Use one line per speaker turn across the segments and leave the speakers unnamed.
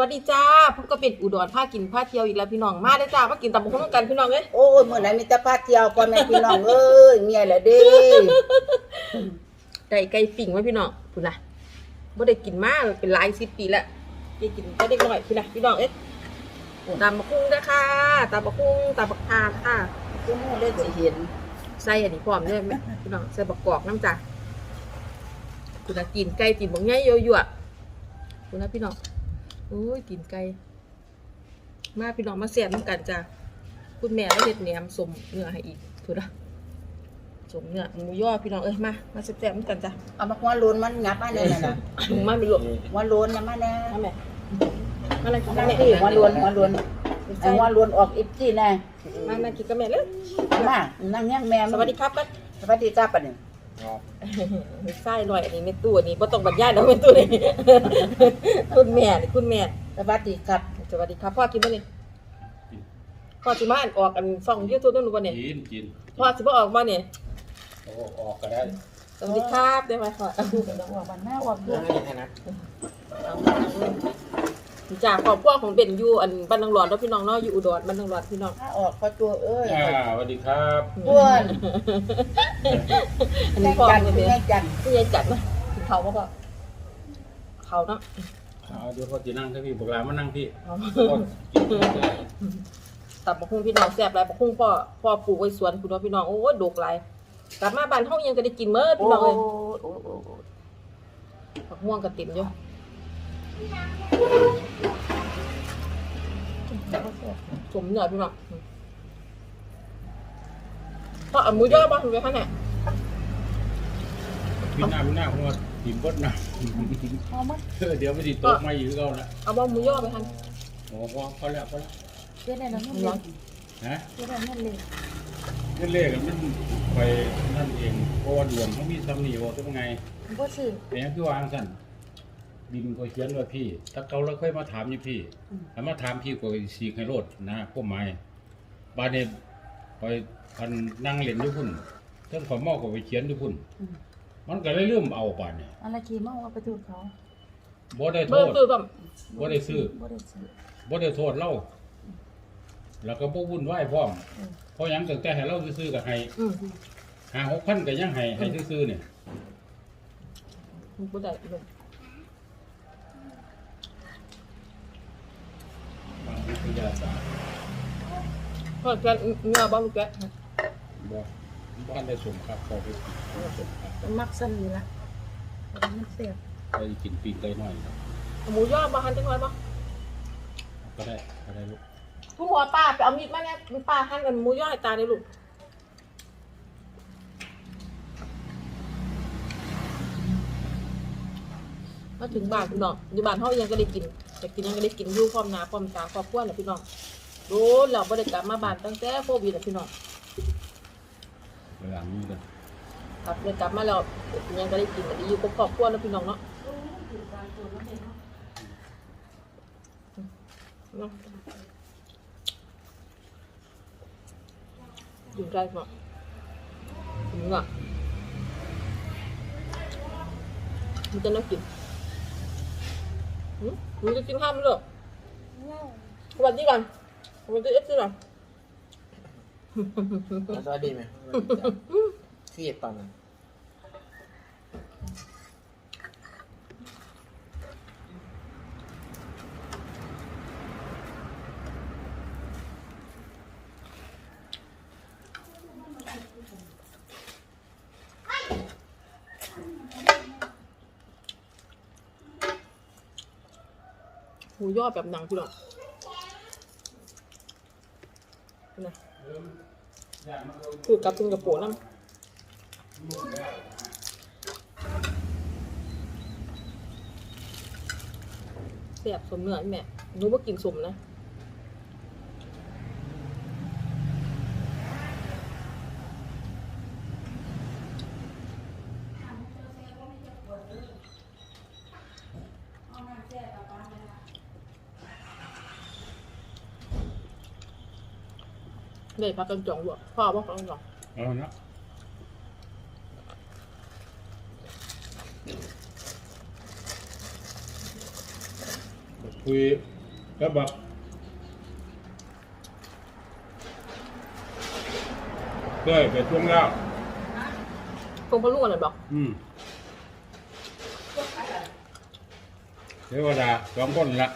วัสดีจ้าพวกก็เป็นอุดรพากินพาเที่ยวอีกแล้วพี่น้องมาได้อจ้ามากินตำบักหุ่งกันพี่น้องเอ้ย
โอ้ยเมื่อไหร่มีแต่พาเที่ยวพ่อแม่พี่น้องเอ้ยเมียละเด้
ได้ไก่ปิ่งไว้พี่น้องพุ่นน่ะบ่ได้กินมาเป็นหลายสิบปีแล้วได้กินก็ได้น้อยพี่น่ะพี่น้องเอ้ยตำบักหุ่งเด้อค่ะตำบักหุ่งตำบักอาค่ะ
ทุกมื้อเลยสิเห็น
ใส่อันนี้พร้อมเลยแม่พี่น้องใส่บักกอกน้ำจ้าคุณน่ะกินไก่กินบักใหญ่ยั่วๆคุณน่ะพี่น้อง โอ้ยกินไก่มาพี่น้องมาแซ่บน้ำกันจ้าคุณแม่ได้เฮ็ดแหนมสมเนื้อให้อีกถูกละสมเนื้อหมูย่อพี่น้องเอ้ยมามาแซ่บๆน้ำกันจ้า
เอามาหัวโลนมันงับมาแน่น่ะนะ
มาไม่รู้
หัวโลนน่ะมาแน่
ทำไมมาอะไรกินกั
นั่
บ
น
แม่
ที่หัวโลนหัวโลนไอ้หัวโลนออกอีกที่แน่
มามากินกับแม่เลย
มานั่งยังแม่
สวัสดีครับกัน
สวัสดีครับปะนี่
ไส้ลอยอันนี้เม็ดตู้อันนี้บ่ต้องบรรยายแล้วเม็ดตู้นี่คุณแม่นี่คุณแม่
สวัสดีครับ
สวัสดีครับพ่อกินบ่นี่พ่อสิมาอ่านออกกันส่องยูทูบต้องรู้บ่เนี่ย
กินกิน
พ่อสิบ่ออกบ่เนี่ย
โอ้ออกก็ได้
สวัสดีครับได้ไหมพ่อ
ดูกันว่าวันแม่ออกด้วย
จากครอบครัวของเบนอยู่อันบ้านนางหลอดแล้วพี่น้องเนาะอยู่อุดรบ้านนางหลอดพี่น้อง
ถ้าออกพอตัวเอ้ย
อ่าสวัสดีครับ
อ้วน
อัน
แม่
นี้พ่อ
จัน
เนี่ย
แม่จัน
ผู้ใหญ่จัดนะกินเขาบ่พ่อเขาเนาะ
เอาเดี๋ยวพอจะนั่งที่พี่บอกลามานั่งพี่
เอา
ก็กินได้
ตับบักหุ่งพี่น้องแซ่บหลายบักหุ่งพ่อพ่อปลูกไว้สวนคุณว่าพี่น้องโอ้ยดกหลายกลับมาบ้านเฮายังก็ได้กินเมื่อ
โอ้
พี่น้อง
โห
เอ้ย
โอ้โห
ผักม่วงก็เต็มอยู่ สมเนื้อพี่น้องพ่อเอาหมูย่อบ่ถึงไปขนาด
พี่หน้าพี่หน้าหัวทีมบดนะ
เอามา
เออเดี๋ยวไม่ดีตกมาอยู่ก็ละ
เอาบ่หมูย่อไปทัน
โอ้พอพอแล้วพอแล้ว
เชื่อได้แล้ว
หมู
นี่
ย่อ
ฮะ
เชื่อได้นั่นเลย
เล่นเล่กันมันไปนั่นเองเพราะว่าดวงเขามีตำหนิว่าต้องไง
บ่ซื้อ
แต่ยังคือวางสั่น ดินก็เขียนว่าพี่ ถ้าเขาแล้วค่อยมาถามนี่พี่ถ้ามาถามพี่ก็สีกให้โลดนะพวกไม้บาดนี้ไปพันนั่งเล่นอยู่พุ่นเท่านขอมอก็ไปเขียนอยู่พุ่น มันก็เลยเริ่มเอาป่านนี่
อะไรขี่มาว่าไปทูดเขา
บ่ได้โท
เบิ่ง
ษ
ซื้อบ่
บ่ได้ซื้อ
บ่ได้ซื้อ
บ่ได้โทษเราแล้วก็บ่วุ่นวายพร้อม
อืม
เพราะหยังตั้งแต่ให้เราซื้อๆก็ให้
อืม
หา6,000ก็ยังให้ให้ซื้อๆเนี่ย
บ่ได้ลง
บาง วิทยาศาสตร์
พ่อแกะเนื้อบ่ลูกแกะ
บ่บ่ทันได้สมครับพอไปกินสมครับ
มันมักสั่นนี่ละมันเสียบ
ไปกินปีกไก่น้อยครับ
เอาหมูย่อบ่ทันจังไว้บ่
ก็ได้ก็ได้ลูก
ผู้หัวป้าไปเอามีดมาเนี่ยป้าหั่นกันหมูย่อให้ตาได้ลูกมาถึงบ้านพี่น้องอยู่บ้านเฮายังก็ได้กิน แต่กินยังก็ได้กินอยู่พร้อมหน้าพร้อมตาครอบครัวน่ะพี่น้องโดนเราบ่ได้กลับมาบ้านตั้งแต่โควิดน่ะพี่น้อง
เวลานี้กัน
กลับเลยกลับมาแล้วยังก็ได้กินก็ได้อยู่กับครอบครัวแล้วพี่น้องเนาะเนาะอยู่ใกล้เนาะถึงอะมันจะน่ากิน หืมมันจะกินข้าวไหมลูกสวัสดีก่อนสวัสดีเอฟซีก่อน
สวัสดีไหมเครียดตอนนั้น
ยอดแบบหนังพี่น้องนะคือกับขิงกระโปรงน้ำเสียบสมเนื้อนี่แม่หนูว่ากินสมนะ เลยพักกันจองด้วยพ่อว่าพักกันจอง
เอานะคุยก็บอกเคยไปช่วงแล้ว
คงพะลุงอะไรบอก
อืมเทวดาสองคนละ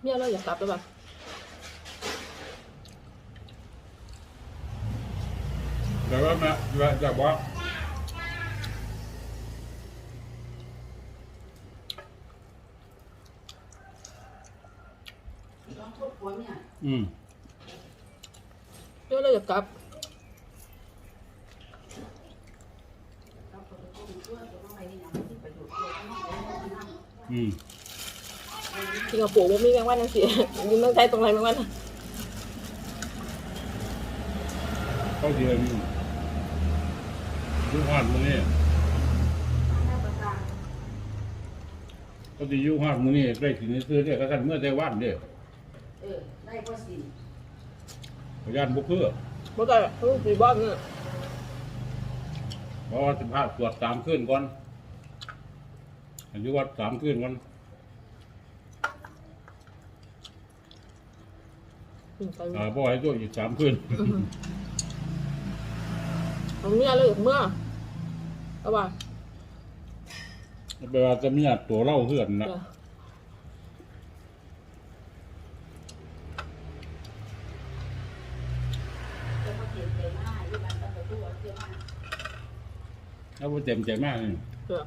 เมียเราอยากกลับแล้วป่ะ
แต่ว่ามาว่าจะบอก
ต้องพูดหัวเนี่ย
อืม
เมียเราอยากกลับ
เราคนละคนช่วยตัวน้องไอ้นี่นะมันที่ประโยชน์ตัวน้องไอ้นี่นะ
อืม
สิงคโปร์บ่มีแมงวันนั่นสิอยู่เมืองไทยตรงไหนแมงวันน่ะ
เขาเดือน ยุหอดมือนี่
ได้ประกาศ
เขาจะยุหอดมือนี่ได้สินซื้อเนี่ยก็กันเมื่อได้วันเด้อ
เออได้ก็สิ
พยานบุกเพื่อ
บ่ได้เขาสิบ้านเนี่ย
เพราะว่าสิบห้าตรวจสามขึ้นก่อนอายุวัดสามขึ้นก่อน
อืมไป
อ่าบ่ให้ตัวอีกสามขึ้น
เอาเมียเลยเมื่อ เอาว่า
แปลว่าจะมีอัดตัวเล่าเพื่อนนะ
จ้ะ
จะมาเก็บใจมาอยู่บ้านตะประตูเจ้ามา
แล้วว่าเต็มใจมากนี่
จ้ะ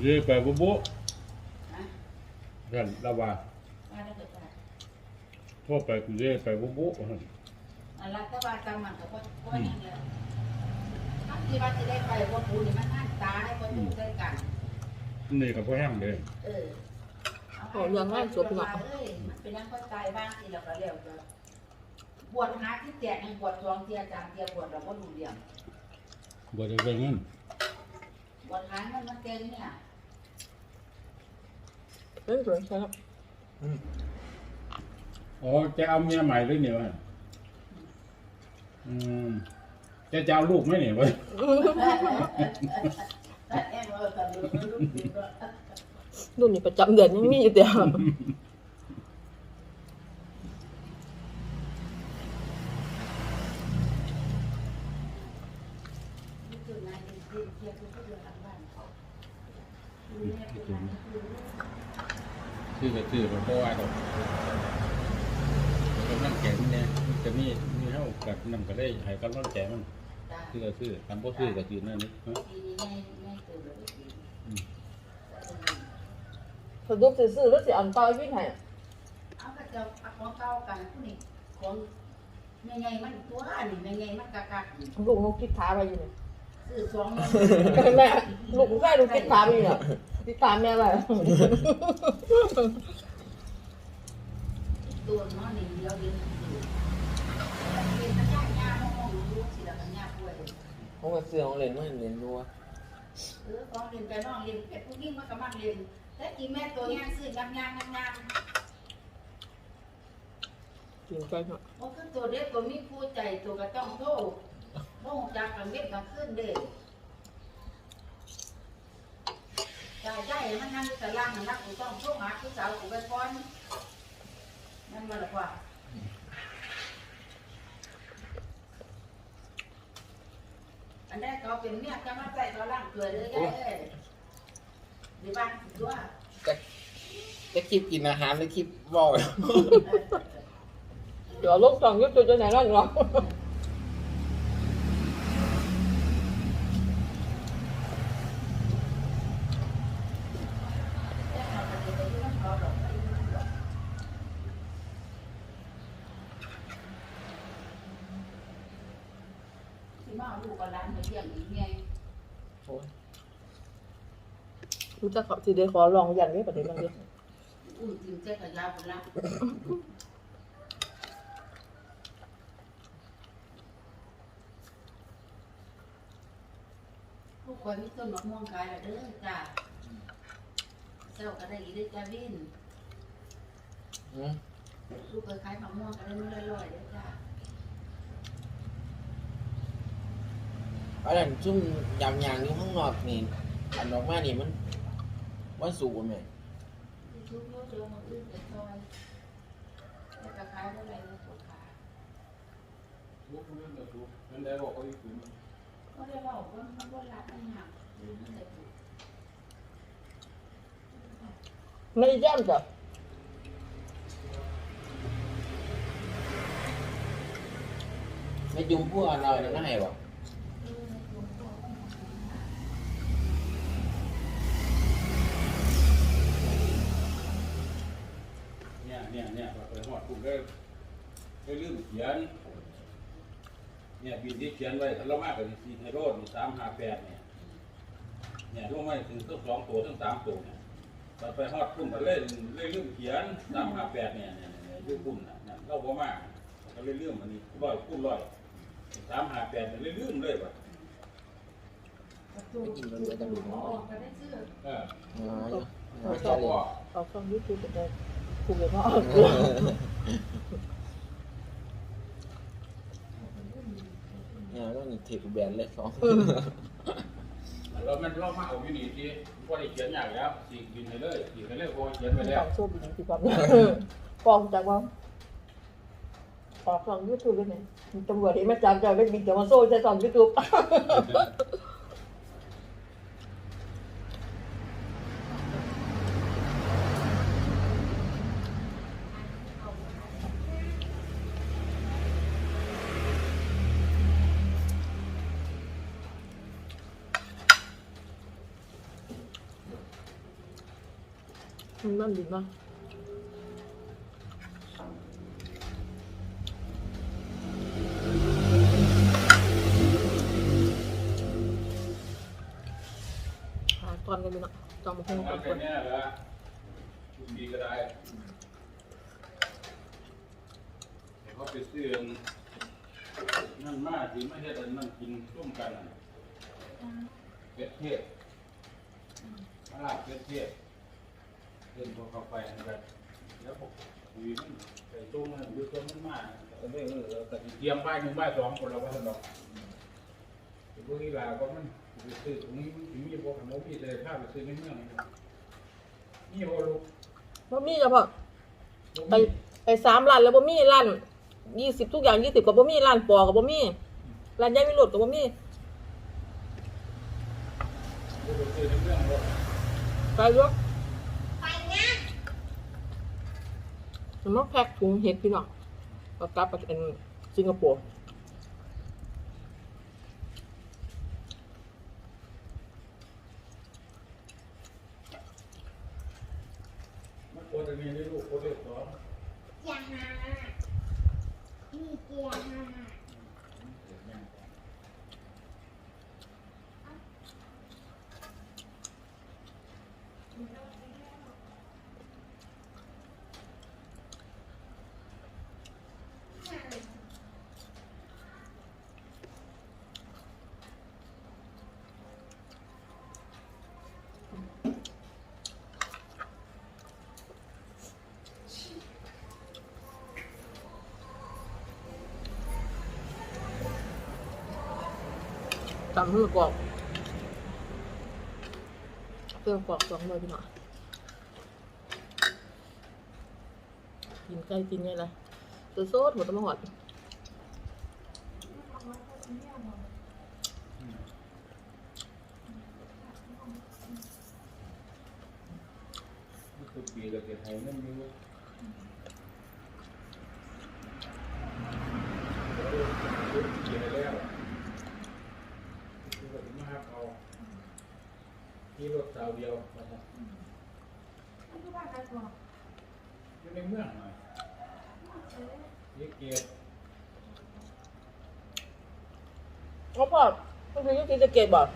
เรื่อยไปบุบุ
นะ
เพื่อนเราว่า
มาได้ประกาศ
โทั่วไปกูเรื่อยไปบุบุ
อัน รัฐบาลกำมันก็ก็ก็ยังแล้วถ้าที่ว่าจะได้ไปว่าปูนี่มันนั่นตายก็อยู่ด้วยกัน
นี่ก็พ่อแห้งเลย
เออ
เอาเรื่องงานศพเนาะ
เอ้ยมันเป็นนักก็ตายบ้างทีเราก็เรียกว่าบวชหาที่แจกยังบวชทองเทียจางเทียบวชเราก็ดูเรียง
บ่ได้ไปเงิน
บวชหามันมาเก่งเนี่ย
เอ้ยสวยใช่ครับ
อ๋อจะเอาเมียใหม่หรือเนี่ยวะ อืมจะจะเอาลูกไหมเนี่ยวะ
แต่แอนว่าแต่ลูกลูกดีก็
รุ่นนี้ประจำเดือนยังมีอยู่เดียว
นี่คือนายเป็นเทียเทียคือผู้เดียวทางบ้านเขาดูแม่เป็นนายคือ
ชื่อก็ชื่อเพราะว่าเรากำลังแก่มันเนี่ยมันจะมีมีเท่ากับนำก็ได้ให้กำลังแก่มัน
ตา
ชื่อก็ชื่อคำพ่ชื่อก็ชื่อนั่นนี่ฮะ
ดีนี่ง่ายง่ายเกินเลยดี
สรุปซื่อๆแล้วสิอันเปล่าวิ่งให้
เอาก็จะเอาของเก่ากันผู้นี้ของแม่ใหญ่มันตัวนี่แม่ใหญ่มันกะกัก
ลูกนกกิดขาไปอยู่เนี่ย
ซื้อสอง
แม่ลูกใกล้ลูกกิดขาไปอยู่เนี่ยติดตามแม่ไว้
ตัวน้อยนี่เดียวเดียวเป็นพญาญาห้องรู้สิละพญาป่วย
ห้องเสื้อของเล่นไม่เล่นรัว
เออของเรียนไปน้องเรียนเป็ดผู้หญิงมันก็มักเรียนแต่กินแม่ตัวย่างซื้อยางยางยางยาง
กินไปเนาะ
โอ้คือตัวเด็กตัวมีผู้ใจตัวก็ต้องโตโม่จากกันเด็กกันขึ้นเด็กใจใจมันนั่งอยู่แต่ล่างนักกูต้องโชคหาผู้สาวกูไปก่อนนั่นมาละกว่า อันแรกเขาเป็นเมียจะมาใส่เขาล่างเกลือเลยยายเอ้ยดีบ้านตัว
จะจะคลิปกินอาหารหรือคลิปบอย
เดี๋ยวลูกสองยุดตัวจะไหนนั่นหรอ
เอาลูกกับหลานมาเลี้ยงอีกไง
โอ้ย
รู้จักเขาสิได้ขอลองยันไว้ประเดี๋ยวนั้นเดียว
อุ้ยกินเจ๊กับยาคนละผู้คนมีต้นมะม่วงขายละเด้อจ้าเจ้าก็ได้อีได้อจ้าวิน
อืม
ลูกเคยขายมะม่วงก็ได้ไม่ละร้อยเด้อจ้า
ไป อันนั้นซุ่มยำยางอยู่ข้างนอกนี่อันออกมานี่มันมันสูงไหม
ชุบโน้ตเดือมาอื้อเป็นซอยแล้วก็ขายเท่าไหร่แล้วก็ขาย
ลูกเรื่องลูกนั่นได้บอกเขาอยู่ถึง
ก็ได้บอกว่ามันก็รักมันหนักหรือมันแต่ถูก
ไม่ได้ย่ำจ้ะ
ไม่จุ่มพวกเราเนี่ยน่าให้บ่
เนี่ยเนี่ยเนี่ยไปหอดคุณได้ ได้ลืมเขียน เนี่ยบินที่เขียนไว้เรามากกว่าสี่ไฮโรดสามห้าแปดเนี่ย เนี่ยลงมาถึงทั้งสองตัวทั้งสามตัวเนี่ยเราไปฮอดพุ่มกันเลยเลยลืมเขียนสามห้าแปดเนี่ยเนี่ยเนี่ยลืมพุ่มน่ะเนี่ยเราบ่มากก็เลยลืมอันนี้ร้อยพุ่มร้อยสามห้าแปดเนี่ยเลยลืมเลยว่ะ
ไม่กินมันเลยต้องดู
หมอออกก็ได้ซื้อ
เออ
อ๋อ
ไม่
ไม่
ช
ใช่
อบ
เลย
บ่
เอาช่องยูทูบไปเลยคุยกันว่าออก
เนี่ยต้อง มีเทปแบนเลยสอง
เรามันเรามาเอาอยู่นี่ที่ว่าได้เขียนอย่างแล้วสีบินไปเลยสีไปเลยพอเขียนไปแล้ว
โชคดีที่ความฟองจากว่าออกช่องยูทูบเลยเนี่ยตำรวจเห็นมาจับเจ้าเล่นบินจะมาโซ่ใช้ช่องยูทูบ นั่นดีมากหาตอนกันดีนะจองมาคง
มา
กัน
แค่นี้แหละคุณดีก็ได้เขาไปซื้อนั่นมาที่ไม่ได้นั่นกินร่วมกันเป็ดเทศลาบเป็ดเทศเดินพอเข้าไปแบบแล้วผมวีมันไปตุ้มันดูตัวมันมาเออเออแต่เตรียมบ้านหนึ่งบ้านสองคนเราก็สนุกพวกนี้ลาก็มันไปซื้อตรงนี้มันมีพวกขนมพี่เลยพาไปซื้อในเมืองนี่โอ้ลูก
บ่มีจ้ะพ่อไปไปสามร้านแล้วบ่มีร้านยี่สิบทุกอย่างยี่สิบกับบ่มีร้านปอกับบ่มีร้านยายวิโรดกับบ่มี
ไปซื้
ไปยกไปนะ มันแพ็คถุงเห็ดพี่น้องก็กลับไปเป็นสิงคโปร์
มันโคตรนี้ได้ลูกโคตรสอง
อย่าหามีเกียร์หา
ตำให้มันกรอบเพื่อกรอบสองเลยพี่หน่อยกินใกล้กินไงล่ะตัวโซดหมดตะมาหอด
นี่คือปีเราเก็บไทยนั่นอยู่เก็บแล้วคือแบบมาครับเอาที่ รถสาวเดียวนะครับอยู่ในเมืองหน่อยยี่เกียร
เขาพ่อต้องซื้อที่จะเกตบอก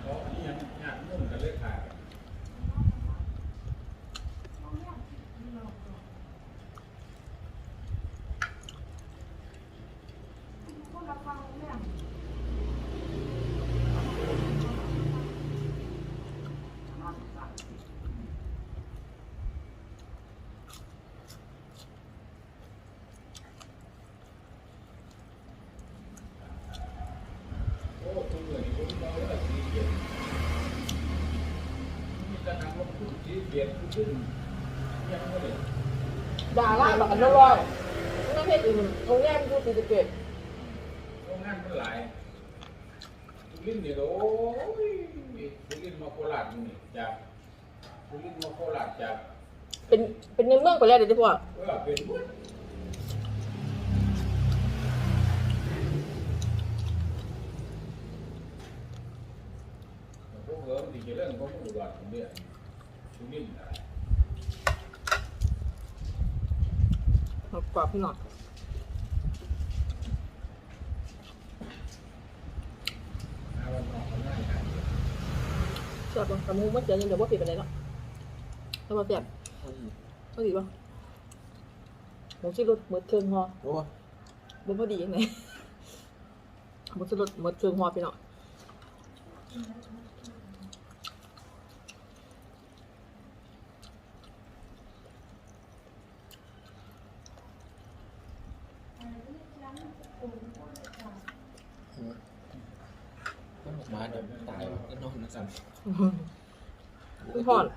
เขาอันนี้ยังงานมุ่งกันเลยค่ะ เกียรติขึ้นยังไม่ได่า
ล่าแบบอันนั้นร้อยไม่ใช่อื่นโรงแรมดูสีสะเกต
โรงงานมันหลายสุรินเนี่ก็โอ้ยสุรินมาโคราชนี่จากสุรินมาโคราชจาก
เป็นเป็นในเมืองไปแล้วเดี๋ยวที่พ่อ
เออเป็นหมดพวกเอิมที่จะเรื่องของอุดรเนี่ย สุรินทร์อะไร
กรอบพี่หน่อย
หาวันนอกวันหน้าหาเดียว
ชอบป่ะแต่มูมันเจอยังเดี๋ยวว่าผิดไปไหนเนาะแล้วมาเปรียบพอดีป่ะหมูชิรสหมดเครื่องหอ
โอ้
บ่พอดียังไงหมดชิรสหมดเครื่องหอพี่หน่อย
ต้องมาเดี๋ยวตายก็นอนนะสั่น
พี่พ่อน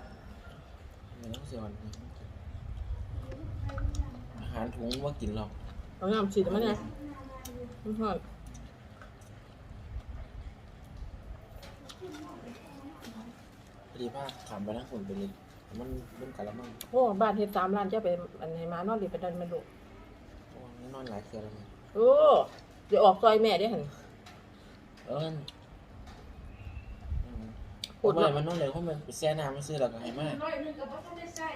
เดี๋ยวต้องเสียวันอาหารถุงว่ากินหรอก
เอาน้ำฉีดมาเนี่ยพี่พ่อน
พอดีว่าขามไปทั้งคนไปเลยมันมันกะละมัง
โอ้บ้านเฮ็ดสามล้านเจ้าไปอันไหนมานอนดีไปดันมันลูก
โอ้มันนอนหลายเทื่อแล้วมั้ง
โอ้เดี๋ยวออกซอยแม่ได้หัน
เอิ้น
พู
พู
ด
ด
ว่า
เลยมันนู่นเลยเพราะมันไปแช่น้ำมันซื้อแล้วก็ให้มาก
ร้อยหนึงก็บ่ทันได้ใช้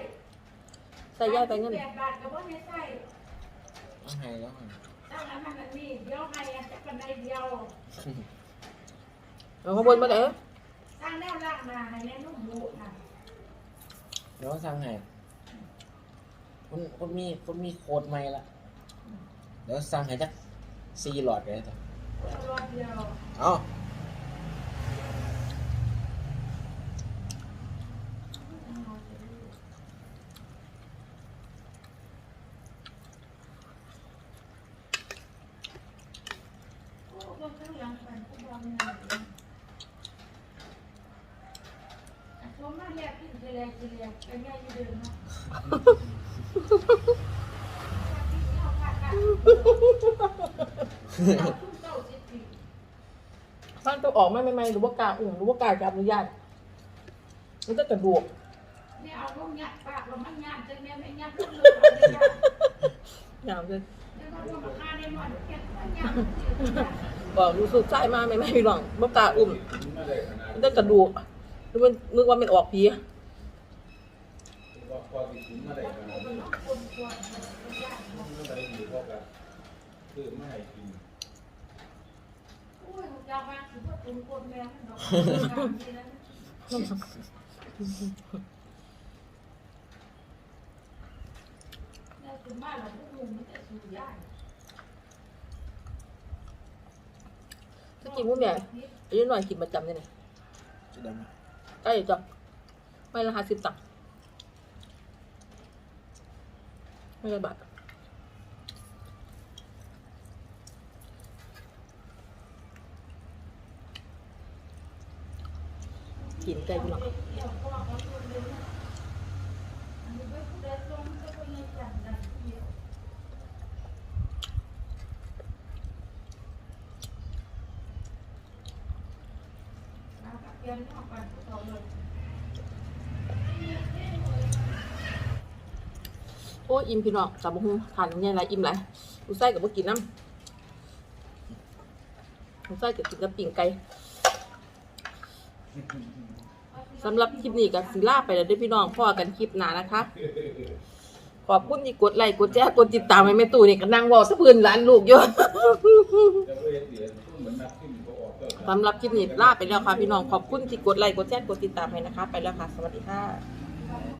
ใส่ย่ายไปเงิน
แปดบาทก็บ่ได้ใช้
ต้องให้แล้วให้
ตั้งอันนั้นอันนี้เดี๋ยวให้อันจักกันได้เดียว
เอาข้างบนมาเลย
ตั้งแนวล่างมาให้แม่นุ่มบูน่ะ
แล้วก็สั่งให้คุณคุณมีคุณมีโค้ดใหม่ละเดี๋ยวสั่งให้จักซีหลอดเลยจ้ะ
รอดเดียว
เอ้า
โอ้บ่ข้างหลังมันก็บ่มีอันผมมาแลกกินทีแรกทีแรกไปแม่อยู่เดิมเนาะ
ท่านตัวออกไม่ไม่ไม่หรือว่ากล้าอุ่มหรือว่ากล้าจับอนุญาตมันจะกระดูก
เนี่ยเอาลงยัดปากแล้วมันยัดจังแม่ไม่ยัดลงเลยเอาเลยยัด
อย่างเช่น
แล้วก็ลงมาฆ่าได้หมดเก็บมันยัด
บอกรู้สึกใจมาไม่ไม่พี่น้องบ่กล้าอุ่ม
ไม่ได้ขนาด
มันจะกระดูกหรือมันนึกว่ามันออกผี
ว่าพอที่ถึงไม่ได้ขนาดนั้นไม่ได้อยู่เพราะกันคือไม่ให้กิน
อุ้ยยาวมากถือว่าตุ้มคนแม่ดอ กนี่นะเนี่ยถึงบ้านเราพวกลุงมันจะสูบยา
ถ้ากินพวกแม่อายุหน่อยกินประจำเนี่ย
จะดำไหม
ใกล้จะไม่ละห้าสิบตังค์ไม่ละบาท กินไก่พี่น้องโอ้ยอิ่มพี่น้องสามบุ้งทานยังไงไรอิ่มไรกูไส้กับบุกินน้ำกูไส้กับกินกับปิ่งไก่ สำหรับคลิปนี้กับศิลาไปแล้วด้วยพี่น้องพ่อกันคลิปหน้านะคะ ขอบคุณที่กดไลค์กดแชร์กดติดตามให้แม่ตู่เนี่ยก็นั่งเบอกสะพื้นร้านลูกอยู่
แล้วก็เยอะ
สำหรับคลิปนี้ลาไปแล้วค่ะพี่น้องขอบคุณที่กดไลค์กดแชร์กดติดตามให้นะคะ ไปแล้วค่ะ สวัสดีค่ะ